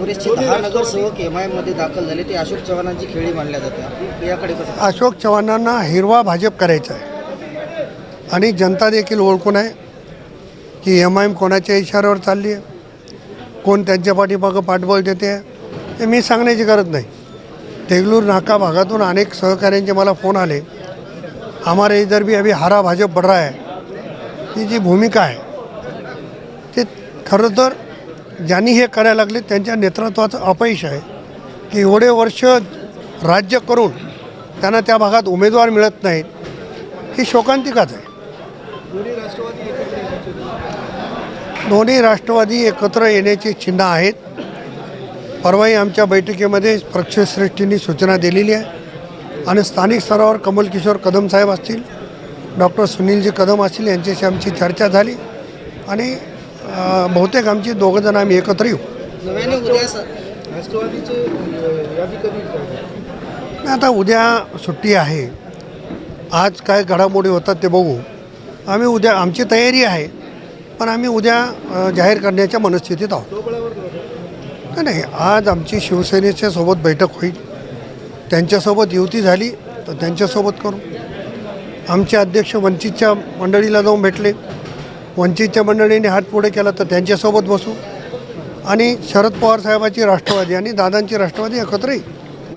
काँग्रेसचे दहा नगरसेवक एम आयमध्ये दाखल झाले. ते अशोक चव्हाणांची खेळी मानल्या जाते याकडे अशोक चव्हाणांना हिरवा भाजप करायचा आहे. आणि जनता देखील ओळखून आहे की एम आय एम कोणाच्या इशाऱ्यावर चालली आहे? कोण त्यांच्या पाठीमागं पाठबळ देते आहे? हे मी सांगण्याची गरज नाही. देगलूर नाका भागातून अनेक सहकाऱ्यांचे मला फोन आले. हमारे इधर भी अभी हरा भाजप बढ़ रहा है. ही जी भूमिका आहे ते खरं तर ज्यांनी हे करायला लागले त्यांच्या नेतृत्वाचं अपयश आहे की एवढे वर्ष राज्य करून त्यांना त्या भागात उमेदवार मिळत नाहीत ही शोकांतिकाच आहे. दोन्ही राष्ट्रवादी एकत्र येण्याची चिन्ह आहेत. परवाही आमच्या बैठकीमध्ये पक्षश्रेष्ठींनी सूचना दिलेली आहे. आणि स्थानिक स्तरावर कमल किशोर कदम साहेब असतील डॉक्टर सुनीलजी कदम असतील यांच्याशी आमची चर्चा झाली. आणि बहुतेक आमची दोघं जण आम्ही एकत्र येऊ. आता उद्या सुट्टी आहे. आज काय घडामोडी होतात ते बघू. आम्ही उद्या आमची तयारी आहे पण आम्ही उद्या जाहीर करण्याच्या मनस्थितीत आहोत. नाही नाही आज आमची शिवसेनेच्या सोबत बैठक होईल. त्यांच्यासोबत युती झाली तर त्यांच्यासोबत करू. आमचे अध्यक्ष वंचितच्या मंडळीला जाऊन भेटले. वंचितच्या मंडळीने हात पुढे केला तर त्यांच्यासोबत बसू. आणि शरद पवार साहेबाची राष्ट्रवादी आणि दादांची राष्ट्रवादी एकत्र येईल.